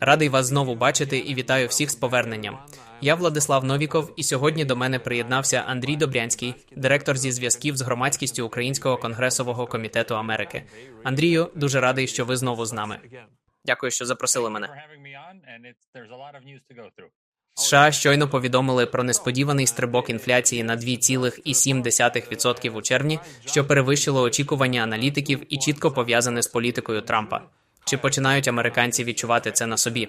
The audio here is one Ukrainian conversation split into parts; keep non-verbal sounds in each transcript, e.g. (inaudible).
Радий вас знову бачити і вітаю всіх з поверненням. Я Владислав Новіков, і сьогодні до мене приєднався Андрій Добрянський, директор зі зв'язків з громадськістю Українського конгресового комітету Америки. Андрію, дуже радий, що ви знову з нами. Дякую, що запросили мене. США щойно повідомили про несподіваний стрибок інфляції на 2,7% у червні, що перевищило очікування аналітиків і чітко пов'язане з політикою Трампа. Чи починають американці відчувати це на собі?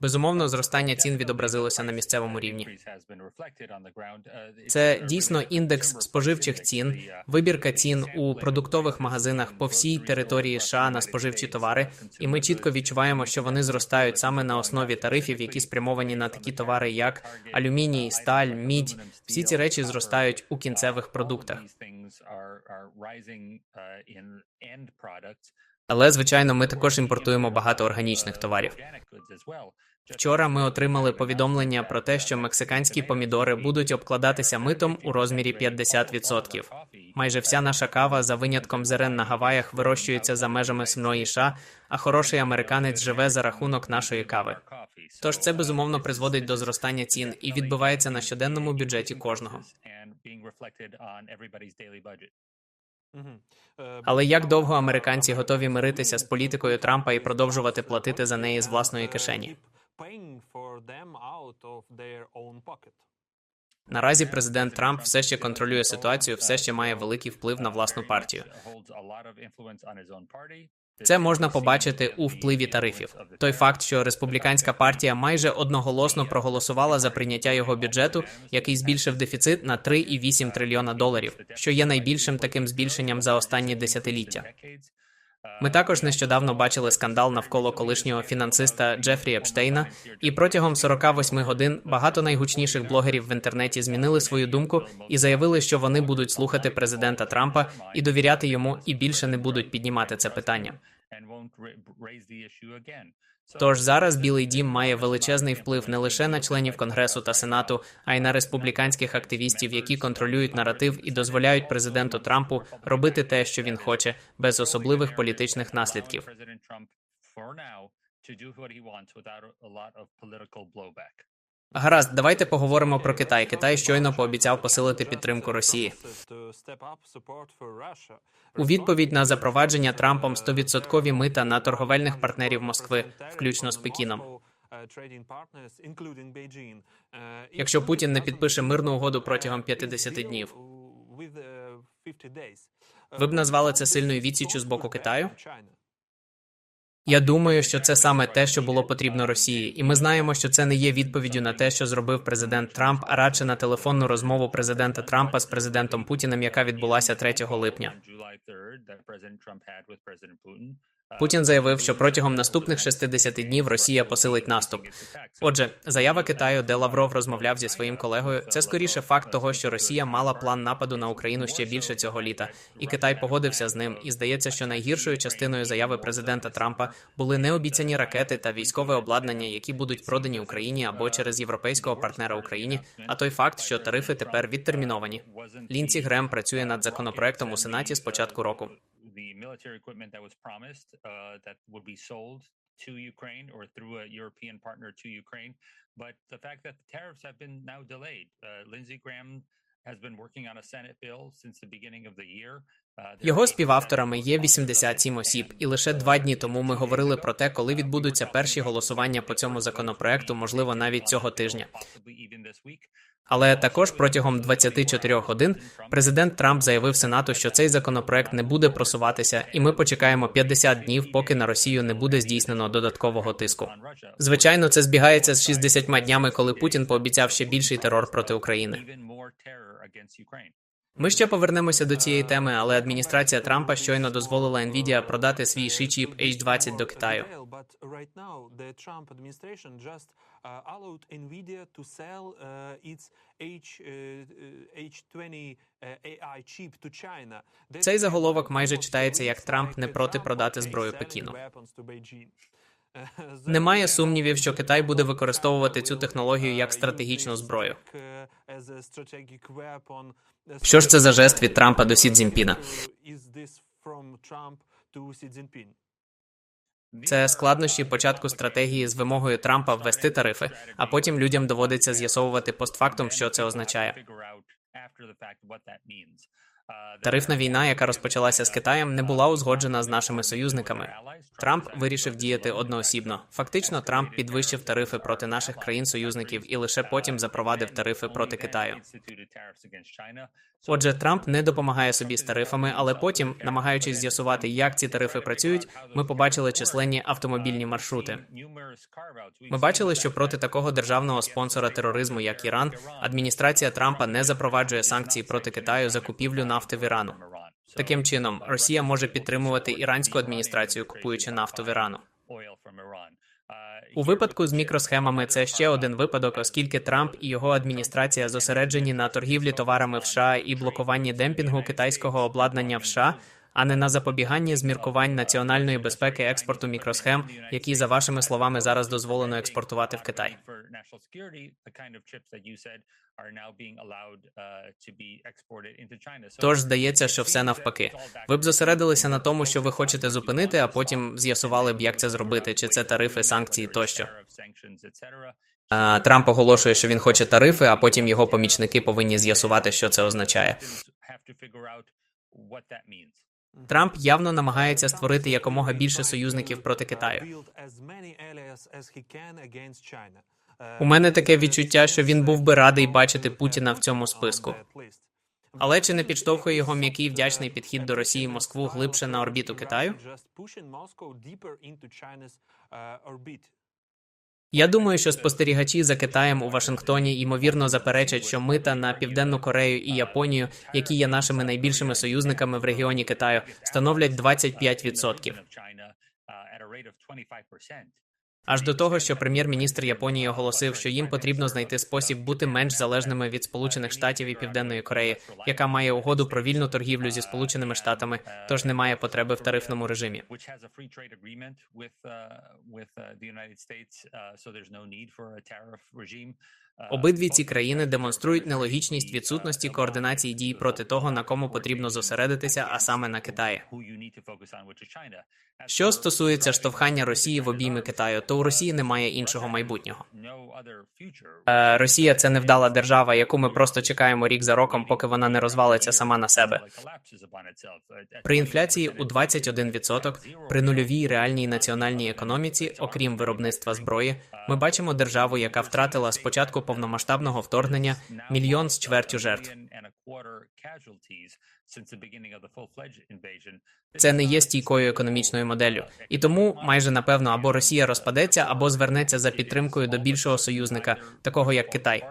Безумовно, зростання цін відобразилося на місцевому рівні. Це дійсно індекс споживчих цін, вибірка цін у продуктових магазинах по всій території США на споживчі товари, і ми чітко відчуваємо, що вони зростають саме на основі тарифів, які спрямовані на такі товари, як алюміній, сталь, мідь. Всі ці речі зростають у кінцевих продуктах. Але звичайно, ми також імпортуємо багато органічних товарів. Вчора ми отримали повідомлення про те, що мексиканські помідори будуть обкладатися митом у розмірі 50%. Майже вся наша кава, за винятком зерен на Гаваях, вирощується за межами самої США, а хороший американець живе за рахунок нашої кави. Тож це безумовно призводить до зростання цін і відбивається на щоденному бюджеті кожного. Е, Але як довго американці готові миритися з політикою Трампа і продовжувати платити за неї з власної кишені? Paying for them out of their own pocket. Наразі президент Трамп все ще контролює ситуацію, все ще має великий вплив на власну партію. Це можна побачити у впливі тарифів. Той факт, що республіканська партія майже одноголосно проголосувала за прийняття його бюджету, який збільшив дефіцит на 3,8 трильйона доларів, що є найбільшим таким збільшенням за останні десятиліття. Ми також нещодавно бачили скандал навколо колишнього фінансиста Джефрі Епштейна, і протягом 48 годин багато найгучніших блогерів в інтернеті змінили свою думку і заявили, що вони будуть слухати президента Трампа і довіряти йому, і більше не будуть піднімати це питання. Тож зараз Білий Дім має величезний вплив не лише на членів Конгресу та Сенату, а й на республіканських активістів, які контролюють наратив і дозволяють президенту Трампу робити те, що він хоче, без особливих політичних наслідків. Гаразд, давайте поговоримо про Китай. Китай щойно пообіцяв посилити підтримку Росії. У відповідь на запровадження Трампом 100% мита на торговельних партнерів Москви, включно з Пекіном. Якщо Путін не підпише мирну угоду протягом 50 днів, ви б назвали це сильною відсічю з боку Китаю? Я думаю, що це саме те, що було потрібно Росії, і ми знаємо, що це не є відповіддю на те, що зробив президент Трамп, а радше на телефонну розмову президента Трампа з президентом Путіним, яка відбулася 3 липня. Путін заявив, що протягом наступних 60 днів Росія посилить наступ. Отже, заява Китаю, де Лавров розмовляв зі своїм колегою, це скоріше факт того, що Росія мала план нападу на Україну ще більше цього літа, і Китай погодився з ним. І здається, що найгіршою частиною заяви президента Трампа були необіцяні ракети та військове обладнання, які будуть продані Україні або через європейського партнера Україні. А той факт, що тарифи тепер відтерміновані. Лінці Грем працює над законопроектом у Сенаті з початку року. The military equipment that was promised uh, that would be sold to Ukraine or through a European partner to Ukraine. But the fact that the tariffs have been now delayed. Uh, Lindsey Graham has been working on a Senate bill since the beginning of the year. Його співавторами є 87 осіб, і лише два дні тому ми говорили про те, коли відбудуться перші голосування по цьому законопроекту, можливо, навіть цього тижня. Але також протягом 24 годин президент Трамп заявив Сенату, що цей законопроект не буде просуватися, і ми почекаємо 50 днів, поки на Росію не буде здійснено додаткового тиску. Звичайно, це збігається з 60 днями, коли Путін пообіцяв ще більший терор проти України. Ми ще повернемося до цієї теми, але адміністрація Трампа щойно дозволила Nvidia продати свій Ши-чіп H20 до Китаю. But right now, the Trump administration just uh, allowed Nvidia to sell uh, its H, uh, H20 uh, AI chip to China. That Цей заголовок майже читається як Трамп не проти продати зброю Пекіну. Uh, (laughs) (laughs) Немає сумнівів, що Китай буде використовувати цю технологію як стратегічну зброю. Що ж це за жест від Трампа до Сі Цзіньпіна? Це складнощі початку стратегії з вимогою Трампа ввести тарифи, а потім людям доводиться з'ясовувати постфактум, що це означає. Тарифна війна, яка розпочалася з Китаєм, не була узгоджена з нашими союзниками. Трамп вирішив діяти одноосібно. Фактично, Трамп підвищив тарифи проти наших країн-союзників і лише потім запровадив тарифи проти Китаю. Отже, Трамп не допомагає собі з тарифами, але потім, намагаючись з'ясувати, як ці тарифи працюють, ми побачили численні автомобільні маршрути. Ми бачили, що проти такого державного спонсора тероризму, як Іран, адміністрація Трампа не запроваджує санкції проти Китаю за купівлю нафти в Ірану. Таким чином, Росія може підтримувати іранську адміністрацію, купуючи нафту в Ірану. У випадку з мікросхемами це ще один випадок, оскільки Трамп і його адміністрація зосереджені на торгівлі товарами в США і блокуванні демпінгу китайського обладнання в США, а не на запобіганні зміркувань національної безпеки експорту мікросхем, які за вашими словами зараз дозволено експортувати в Китай. Тож здається, що все навпаки. Ви б зосередилися на тому, що ви хочете зупинити, а потім з'ясували б, як це зробити, чи це тарифи, санкції тощо. Трамп оголошує, що він хоче тарифи, а потім його помічники повинні з'ясувати, що це означає. Трамп явно намагається створити якомога більше союзників проти Китаю. У мене таке відчуття, що він був би радий бачити Путіна в цьому списку. Але чи не підштовхує його м'який вдячний підхід до Росії Москву глибше на орбіту Китаю? Я думаю, що спостерігачі за Китаєм у Вашингтоні ймовірно заперечать, що мита на Південну Корею і Японію, які є нашими найбільшими союзниками в регіоні Китаю, становлять 25%. Аж до того, що прем'єр-міністр Японії оголосив, що їм потрібно знайти спосіб бути менш залежними від Сполучених Штатів і Південної Кореї, яка має угоду про вільну торгівлю зі Сполученими Штатами, тож немає потреби в тарифному режимі. Uh, Обидві ці країни демонструють нелогічність відсутності координації дій проти того, на кому потрібно зосередитися, а саме на Китаї. Що стосується штовхання Росії в обійми Китаю, то у Росії немає іншого майбутнього. Е, Росія це невдала держава, яку ми просто чекаємо рік за роком, поки вона не розвалиться сама на себе. При інфляції у 21%, при нульовій реальній національній економіці, окрім виробництва зброї, ми бачимо державу, яка втратила з початку повномасштабного вторгнення мільйон з чвертю жертв. Це не є стійкою економічною моделлю, і тому майже напевно або Росія розпадеться, або звернеться за підтримкою до більшого союзника, такого як Китай.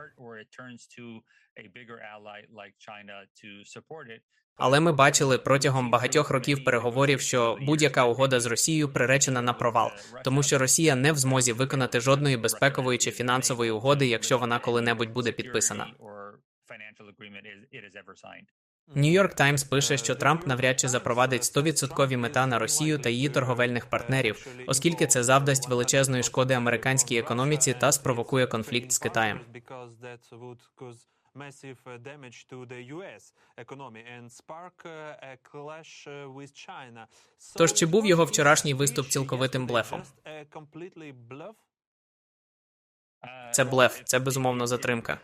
Але ми бачили протягом багатьох років переговорів, що будь-яка угода з Росією приречена на провал, тому що Росія не в змозі виконати жодної безпекової чи фінансової угоди, якщо вона коли-небудь буде підписана. Нью-Йорк Таймс пише, що Трамп навряд чи запровадить 100% мета на Росію та її торговельних партнерів, оскільки це завдасть величезної шкоди американській економіці та спровокує конфлікт з Китаєм. Massive uh, damage to the US economy and spark uh, a clash uh, with China. So Тож чи був його вчорашній виступ цілковитим блефом? Це блеф, це безумовно затримка.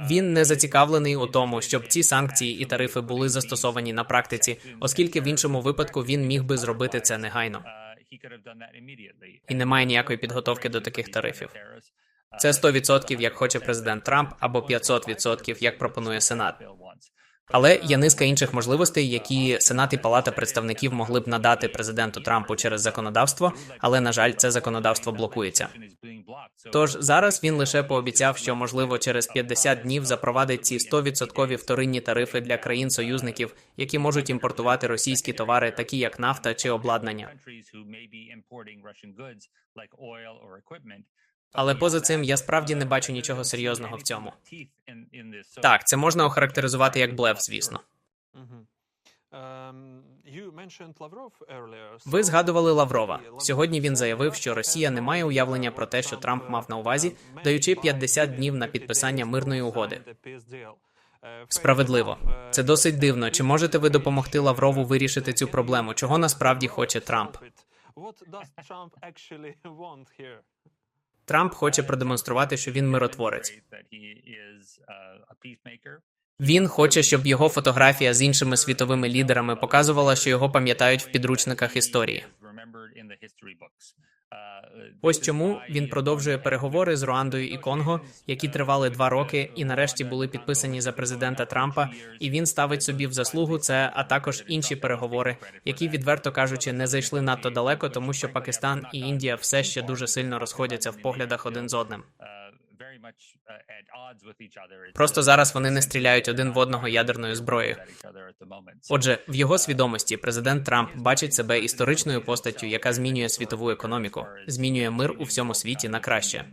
Він не зацікавлений у тому, щоб ці санкції і тарифи були застосовані на практиці, оскільки в іншому випадку він міг би зробити це негайно. І немає ніякої підготовки до таких тарифів. Це 100% як хоче президент Трамп, або 500% як пропонує Сенат. Але є низка інших можливостей, які Сенат і Палата представників могли б надати президенту Трампу через законодавство, але на жаль, це законодавство блокується. Тож зараз він лише пообіцяв, що можливо через 50 днів запровадить ці 100% вторинні тарифи для країн-союзників, які можуть імпортувати російські товари, такі як нафта чи обладнання. Але поза цим я справді не бачу нічого серйозного в цьому. Так, це можна охарактеризувати як блеф, звісно. Earlier. Ви згадували Лаврова. Сьогодні він заявив, що Росія не має уявлення про те, що Трамп мав на увазі, даючи 50 днів на підписання мирної угоди. Справедливо, це досить дивно. Чи можете ви допомогти Лаврову вирішити цю проблему? Чого насправді хоче Трамп? (laughs) Трамп хоче продемонструвати, що він миротворець. Uh. Він хоче, щоб його фотографія з іншими світовими лідерами показувала, що його пам'ятають в підручниках історії. Ось чому він продовжує переговори з Руандою і Конго, які тривали два роки, і нарешті були підписані за президента Трампа. І він ставить собі в заслугу це, а також інші переговори, які відверто кажучи не зайшли надто далеко, тому що Пакистан і Індія все ще дуже сильно розходяться в поглядах один з одним. Просто зараз вони не стріляють один в одного ядерною зброєю. Отже, в його свідомості президент Трамп бачить себе історичною постаттю, яка змінює світову економіку, змінює мир у всьому світі на краще.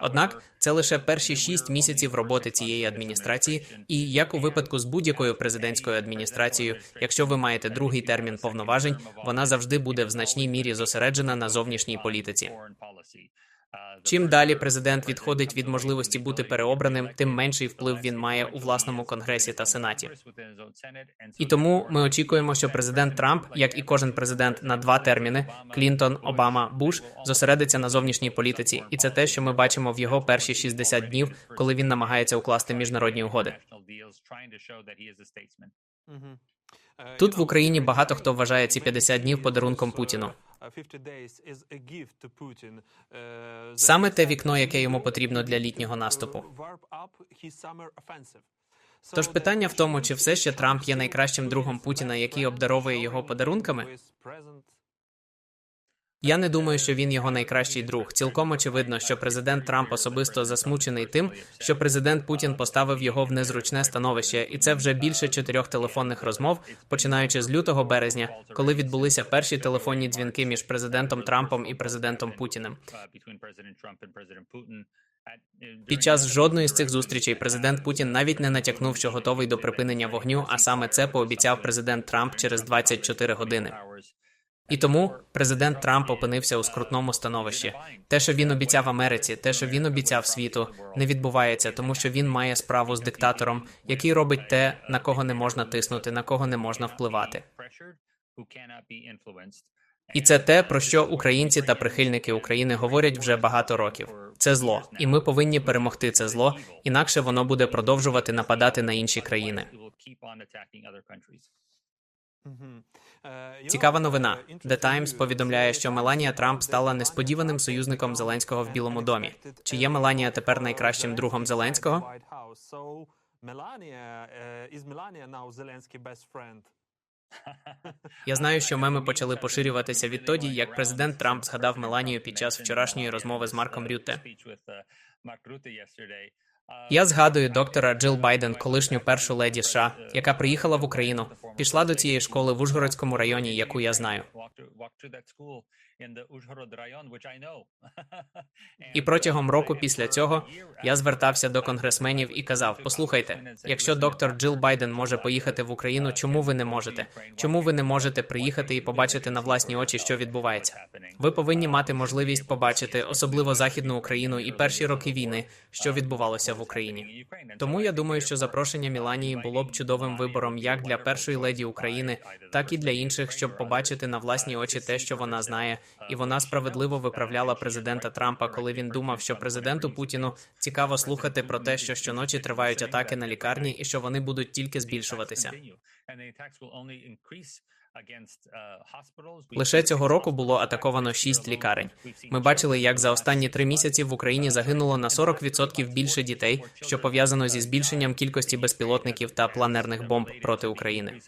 Однак це лише перші шість місяців роботи цієї адміністрації, і як у випадку з будь-якою президентською адміністрацією, якщо ви маєте другий термін повноважень, вона завжди буде в значній мірі зосереджена на зовнішній політиці. Чим далі президент відходить від можливості бути переобраним, тим менший вплив він має у власному конгресі та сенаті. І тому ми очікуємо, що президент Трамп, як і кожен президент на два терміни Клінтон, Обама, Буш, зосередиться на зовнішній політиці, і це те, що ми бачимо в його перші 60 днів, коли він намагається укласти міжнародні угоди. Тут в Україні багато хто вважає ці 50 днів подарунком Путіну. 50 days is a gift to Putin. The Саме те вікно, яке йому потрібно для літнього наступу. offensive. So Тож питання в тому, чи все ще Трамп є найкращим другом Путіна, який обдаровує його подарунками? Я не думаю, що він його найкращий друг. Цілком очевидно, що президент Трамп особисто засмучений тим, що президент Путін поставив його в незручне становище, і це вже більше чотирьох телефонних розмов, починаючи з лютого березня, коли відбулися перші телефонні дзвінки між президентом Трампом і президентом Путіним. Під час жодної з цих зустрічей президент Путін навіть не натякнув, що готовий до припинення вогню, а саме це пообіцяв президент Трамп через 24 години. І тому президент Трамп опинився у скрутному становищі. Те, що він обіцяв Америці, те, що він обіцяв світу, не відбувається, тому що він має справу з диктатором, який робить те, на кого не можна тиснути, на кого не можна впливати. І це те, про що українці та прихильники України говорять вже багато років. Це зло, і ми повинні перемогти це зло, інакше воно буде продовжувати нападати на інші країни. Цікава новина. е, The Times повідомляє, що Меланія Трамп стала несподіваним союзником Зеленського в Білому домі. Чи є Меланія тепер найкращим другом Зеленського? Best? Я знаю, що меми почали поширюватися відтоді, як президент Трамп згадав Меланію під час вчорашньої розмови з Марком Рютте. Я згадую доктора Джил Байден, колишню першу леді США, яка приїхала в Україну, пішла до цієї школи в Ужгородському районі, яку я знаю. (laughs) І протягом року після цього я звертався до конгресменів і казав: послухайте, якщо доктор Джил Байден може поїхати в Україну, чому ви не можете? Чому ви не можете приїхати і побачити на власні очі, що відбувається? Ви повинні мати можливість побачити, особливо західну Україну і перші роки війни, що відбувалося в Україні. Тому я думаю, що запрошення Міланії було б чудовим вибором як для першої леді України, так і для інших, щоб побачити на власні очі те, що вона знає, і вона справедливо виправляла президента Трампа, коли він думав, що президенту Путіну цікаво слухати про те, що щоночі тривають атаки на лікарні, і що вони будуть тільки збільшуватися. Лише цього року було атаковано шість лікарень. Ми бачили, як за останні три місяці в Україні загинуло на 40% більше дітей, що пов'язано зі збільшенням кількості безпілотників та планерних бомб проти України.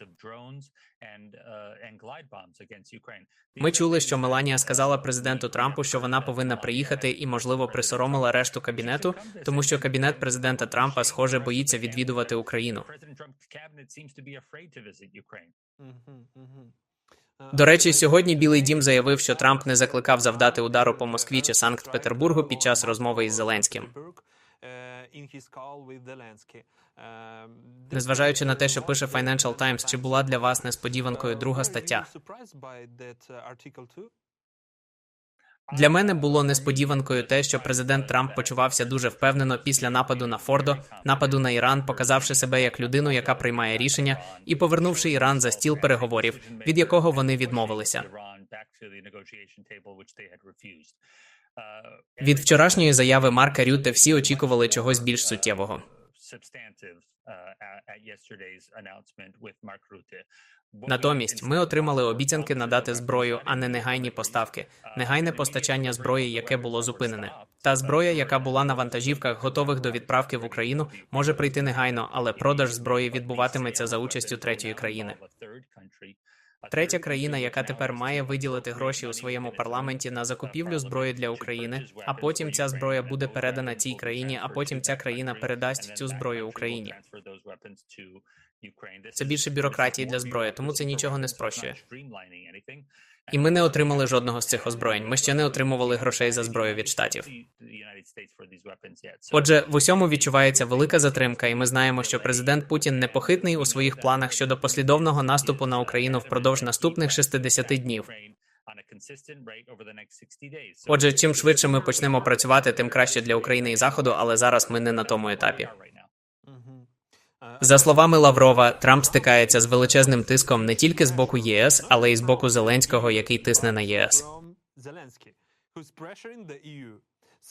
Ми чули, що Меланія сказала президенту Трампу, що вона повинна приїхати і, можливо, присоромила решту кабінету, тому що кабінет президента Трампа, схоже, боїться відвідувати Україну. До речі, сьогодні Білий Дім заявив, що Трамп не закликав завдати удару по Москві чи Санкт-Петербургу під час розмови із Зеленським. Незважаючи на те, що пише Financial Times, чи була для вас несподіванкою друга стаття? Для мене було несподіванкою те, що президент Трамп почувався дуже впевнено після нападу на Фордо, нападу на Іран, показавши себе як людину, яка приймає рішення, і повернувши Іран за стіл переговорів, від якого вони відмовилися. Від вчорашньої заяви Марка Рютте всі очікували чогось більш суттєвого. Натомість ми отримали обіцянки надати зброю, а не негайні поставки, негайне постачання зброї, яке було зупинене. Та зброя, яка була на вантажівках, готових до відправки в Україну, може прийти негайно, але продаж зброї відбуватиметься за участю третьої країни. Третя країна, яка тепер має виділити гроші у своєму парламенті на закупівлю зброї для України, а потім ця зброя буде передана цій країні, а потім ця країна передасть цю зброю Україні. Це більше бюрократії для зброї, тому це нічого не спрощує. І ми не отримали жодного з цих озброєнь. Ми ще не отримували грошей за зброю від штатів. Отже, в усьому відчувається велика затримка, і ми знаємо, що президент Путін непохитний у своїх планах щодо послідовного наступу на Україну впродовж наступних 60 днів. Отже, чим швидше ми почнемо працювати, тим краще для України і Заходу, але зараз ми не на тому етапі. За словами Лаврова, Трамп стикається з величезним тиском не тільки з боку ЄС, але й з боку Зеленського, який тисне на єС.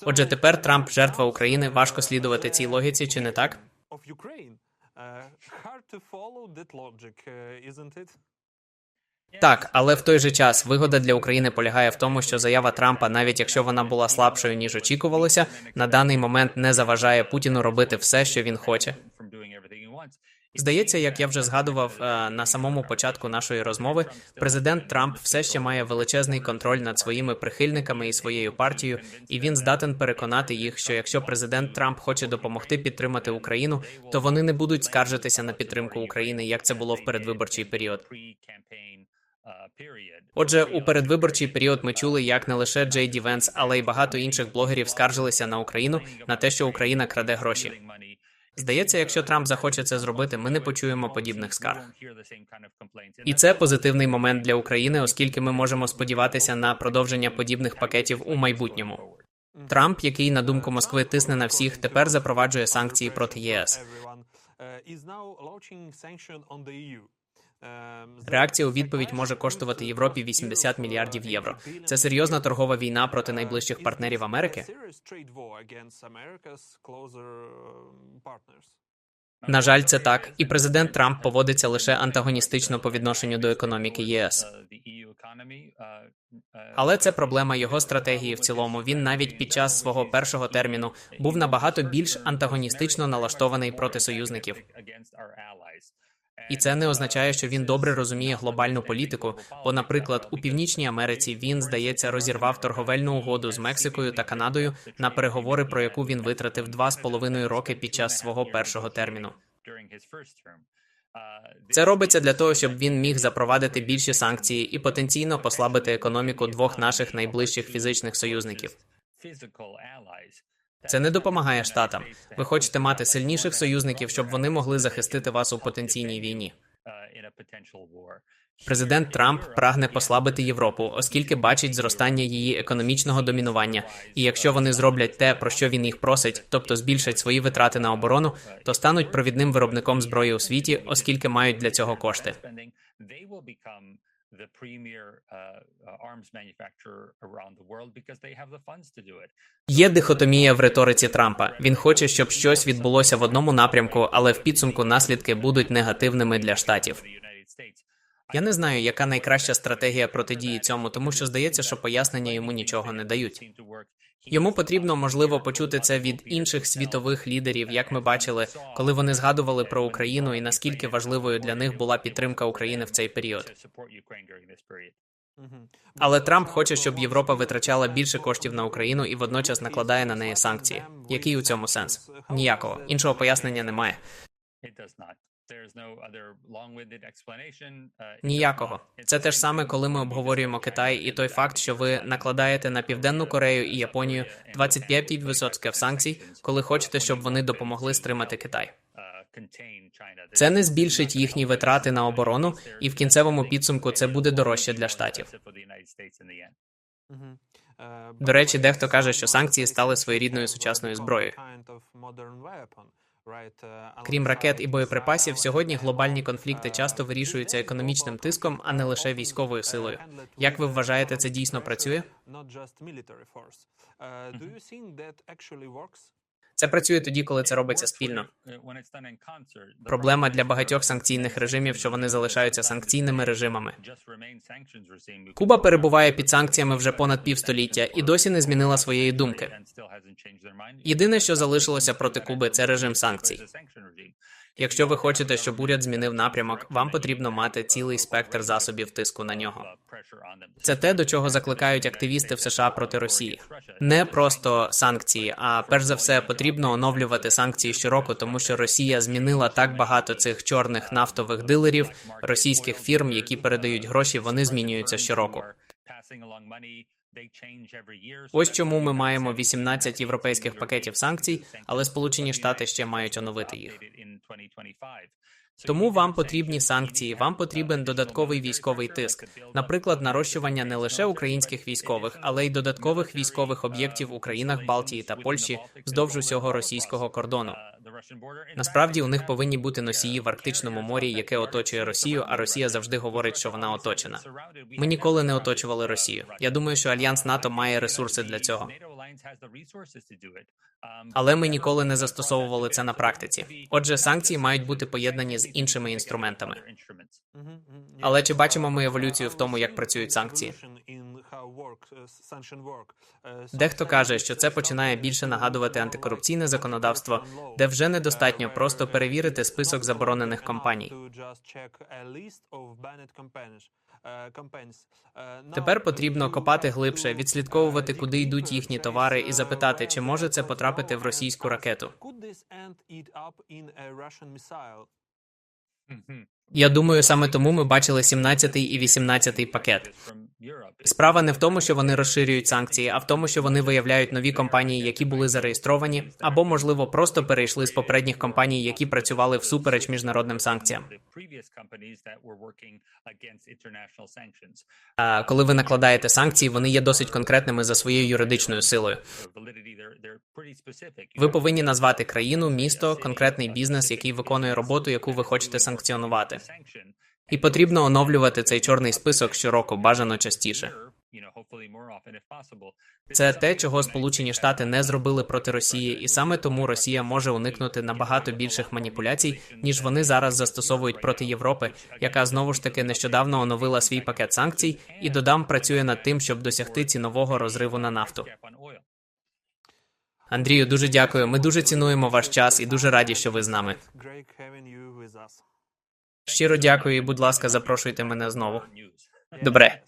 Отже, тепер Трамп жертва України. Важко слідувати цій логіці, чи не так? Так, але в той же час вигода для України полягає в тому, що заява Трампа, навіть якщо вона була слабшою ніж очікувалося, на даний момент не заважає Путіну робити все, що він хоче. Здається, як я вже згадував е, на самому початку нашої розмови, президент Трамп все ще має величезний контроль над своїми прихильниками і своєю партією, і він здатен переконати їх, що якщо президент Трамп хоче допомогти підтримати Україну, то вони не будуть скаржитися на підтримку України, як це було в передвиборчий період. Отже, у передвиборчий період ми чули, як не лише Джей Ді Венс, але й багато інших блогерів скаржилися на Україну на те, що Україна краде гроші. Здається, якщо Трамп захоче це зробити, ми не почуємо подібних скарг. І це позитивний момент для України, оскільки ми можемо сподіватися на продовження подібних пакетів у майбутньому. Трамп, який на думку Москви тисне на всіх, тепер запроваджує санкції проти ЄС. Реакція у відповідь може коштувати Європі 80 мільярдів євро. Це серйозна торгова війна проти найближчих партнерів Америки. На жаль, це так, і президент Трамп поводиться лише антагоністично по відношенню до економіки ЄС. Але це проблема його стратегії в цілому. Він навіть під час свого першого терміну був набагато більш антагоністично налаштований проти союзників. І це не означає, що він добре розуміє глобальну політику. Бо, наприклад, у північній Америці він, здається, розірвав торговельну угоду з Мексикою та Канадою на переговори, про яку він витратив два з половиною роки під час свого першого терміну. Це робиться для того, щоб він міг запровадити більші санкції і потенційно послабити економіку двох наших найближчих фізичних союзників. Це не допомагає штатам. Ви хочете мати сильніших союзників, щоб вони могли захистити вас у потенційній війні. Президент Трамп прагне послабити Європу, оскільки бачить зростання її економічного домінування. І якщо вони зроблять те, про що він їх просить, тобто збільшать свої витрати на оборону, то стануть провідним виробником зброї у світі, оскільки мають для цього кошти. The premier uh, arms manufacturer around the world because they have the funds to do it. Є дихотомія в риториці Трампа. Він хоче, щоб щось відбулося в одному напрямку, але в підсумку наслідки будуть негативними для штатів. Я не знаю, яка найкраща стратегія протидії цьому, тому що здається, що пояснення йому нічого не дають. Йому потрібно можливо почути це від інших світових лідерів, як ми бачили, коли вони згадували про Україну і наскільки важливою для них була підтримка України в цей період. Але Трамп хоче, щоб Європа витрачала більше коштів на Україну і водночас накладає на неї санкції. Який у цьому сенс? Ніякого іншого пояснення немає. Uh, Ніякого. Це те ж саме, коли ми обговорюємо Китай і той факт, що ви накладаєте на Південну Корею і Японію 25% санкцій, коли хочете, щоб вони допомогли стримати Китай. Uh. Це не збільшить їхні витрати на оборону, і в кінцевому підсумку це буде дорожче для штатів. Е, До речі, дехто каже, що санкції стали своєрідною сучасною зброєю. Крім ракет і боєприпасів, сьогодні глобальні конфлікти часто вирішуються економічним тиском, а не лише військовою силою. Як ви вважаєте, це дійсно працює? Це працює тоді, коли це робиться спільно. Проблема для багатьох санкційних режимів, що вони залишаються санкційними режимами. Куба перебуває під санкціями вже понад півстоліття і досі не змінила своєї думки. Єдине, що залишилося проти Куби, це режим санкцій. Якщо ви хочете, щоб уряд змінив напрямок, вам потрібно мати цілий спектр засобів тиску на нього. Це те, до чого закликають активісти в США проти Росії. Не просто санкції, а перш за все потрібно оновлювати санкції щороку, тому що Росія змінила так багато цих чорних нафтових дилерів, російських фірм, які передають гроші, вони змінюються щороку. Ось чому ми маємо 18 європейських пакетів санкцій, але Сполучені Штати ще мають оновити їх. Тому вам потрібні санкції, вам потрібен додатковий військовий тиск, наприклад, нарощування не лише українських військових, але й додаткових військових об'єктів у країнах Балтії та Польщі вздовж усього російського кордону. Насправді у них повинні бути носії в Арктичному морі, яке оточує Росію, а Росія завжди говорить, що вона оточена. Ми ніколи не оточували Росію. Я думаю, що альянс НАТО має ресурси для цього. Але ми ніколи не застосовували це на практиці. Отже, санкції мають бути поєднані з іншими інструментами. Але чи бачимо ми еволюцію в тому, як працюють санкції? Дехто каже, що це починає більше нагадувати антикорупційне законодавство, де вже недостатньо просто перевірити список заборонених компаній. Тепер потрібно копати глибше, відслідковувати, куди йдуть їхні товари, і запитати, чи може це потрапити в російську ракету. Я думаю, саме тому ми бачили 17-й і 18-й пакет. Справа не в тому, що вони розширюють санкції, а в тому, що вони виявляють нові компанії, які були зареєстровані, або можливо просто перейшли з попередніх компаній, які працювали всупереч міжнародним санкціям. А коли ви накладаєте санкції, вони є досить конкретними за своєю юридичною силою. Ви повинні назвати країну, місто, конкретний бізнес, який виконує роботу, яку ви хочете санкціонувати. І потрібно оновлювати цей чорний список щороку, бажано частіше. Це те, чого Сполучені Штати не зробили проти Росії, і саме тому Росія може уникнути набагато більших маніпуляцій, ніж вони зараз застосовують проти Європи, яка знову ж таки нещодавно оновила свій пакет санкцій і додам працює над тим, щоб досягти цінового розриву на нафту. Андрію, дуже дякую. Ми дуже цінуємо ваш час і дуже раді, що ви з нами. Щиро дякую і, будь ласка, запрошуйте мене знову. Добре.